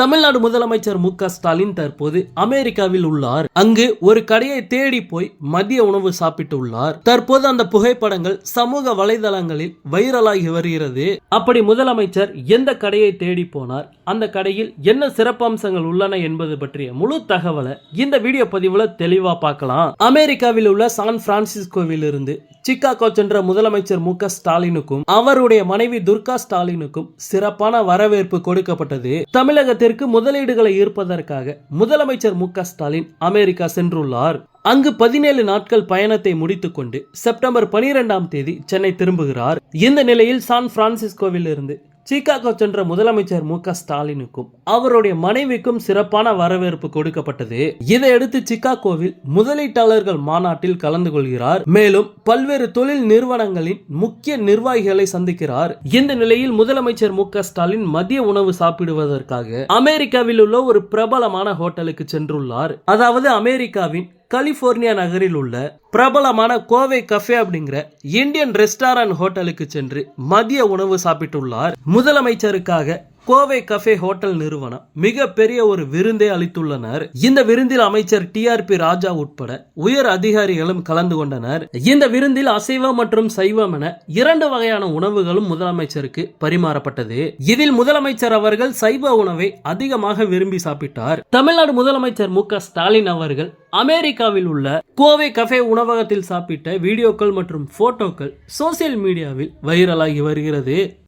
தமிழ்நாடு முதலமைச்சர் மு ஸ்டாலின் தற்போது அமெரிக்காவில் உள்ளார். அங்கு ஒரு கடையை தேடி போய் மதிய உணவு சாப்பிட்டு உள்ளார். தற்போது அந்த புகைப்படங்கள் சமூக வலைதளங்களில் வைரலாகி வருகிறது. அப்படி முதலமைச்சர் எந்த கடையை தேடி போனார்? அந்த கடையில் என்ன சிறப்பம்சங்கள் உள்ளன என்பது பற்றிய முழு தகவலை இந்த வீடியோ பதிவுல தெளிவா பார்க்கலாம். அமெரிக்காவில் உள்ள சான் பிரான்சிஸ்கோவில் இருந்து சிக்காகோ சென்ற முதலமைச்சர் மு ஸ்டாலினுக்கும் அவருடைய மனைவி துர்கா ஸ்டாலினுக்கும் சிறப்பான வரவேற்பு கொடுக்கப்பட்டது. தமிழகத்தில் தமிழகத்திற்கு முதலீடுகளை ஈர்ப்பதற்காக முதலமைச்சர் மு ஸ்டாலின் அமெரிக்கா சென்றுள்ளார். அங்கு பதினேழு நாட்கள் பயணத்தை முடித்துக்கொண்டு செப்டம்பர் பனிரெண்டாம் தேதி சென்னை திரும்புகிறார். இந்த நிலையில் சான் பிரான்சிஸ்கோவில் இருந்து சிகாகோ சென்ற முதலமைச்சர் மு க ஸ்டாலினுக்கும் அவருடைய மனைவிக்கும் சிறப்பான வரவேற்பு கொடுக்கப்பட்டது. இதையடுத்து சிகாகோவில் முதலீட்டாளர்கள் மாநாட்டில் கலந்து கொள்கிறார். மேலும் பல்வேறு தொழில் நிறுவனங்களின் முக்கிய நிர்வாகிகளை சந்திக்கிறார். இந்த நிலையில் முதலமைச்சர் மு க ஸ்டாலின் மதிய உணவு சாப்பிடுவதற்காக அமெரிக்காவில் உள்ள ஒரு பிரபலமான ஹோட்டலுக்கு சென்றுள்ளார். அதாவது அமெரிக்காவின் கலிபோர்னியா நகரில் உள்ள பிரபலமான கோவை கஃபே அப்படிங்கிற இந்தியன் ரெஸ்டாரண்ட் ஹோட்டலுக்கு சென்று மதிய உணவு சாப்பிட்டுள்ளார். முதலமைச்சருக்காக கோவை கஃபே ஹோட்டல் நிறுவனம் மிகப்பெரிய ஒரு விருந்தை அளித்துள்ளனர். இந்த விருந்தில் அமைச்சர் டிஆர்பி ராஜா உட்பட உயர் அதிகாரிகளும் கலந்து கொண்டனர். இந்த விருந்தில் அசைவம் மற்றும் சைவம் என இரண்டு வகையான உணவுகளும் முதலமைச்சருக்கு பரிமாறப்பட்டது. இதில் முதலமைச்சர் அவர்கள் சைவ உணவை அதிகமாக விரும்பி சாப்பிட்டார். தமிழ்நாடு முதலமைச்சர் மு. ஸ்டாலின் அவர்கள் அமெரிக்காவில் உள்ள கோவை கஃபே உணவகத்தில் சாப்பிட்ட வீடியோக்கள் மற்றும் போட்டோக்கள் சோசியல் மீடியாவில் வைரலாகி வருகிறது.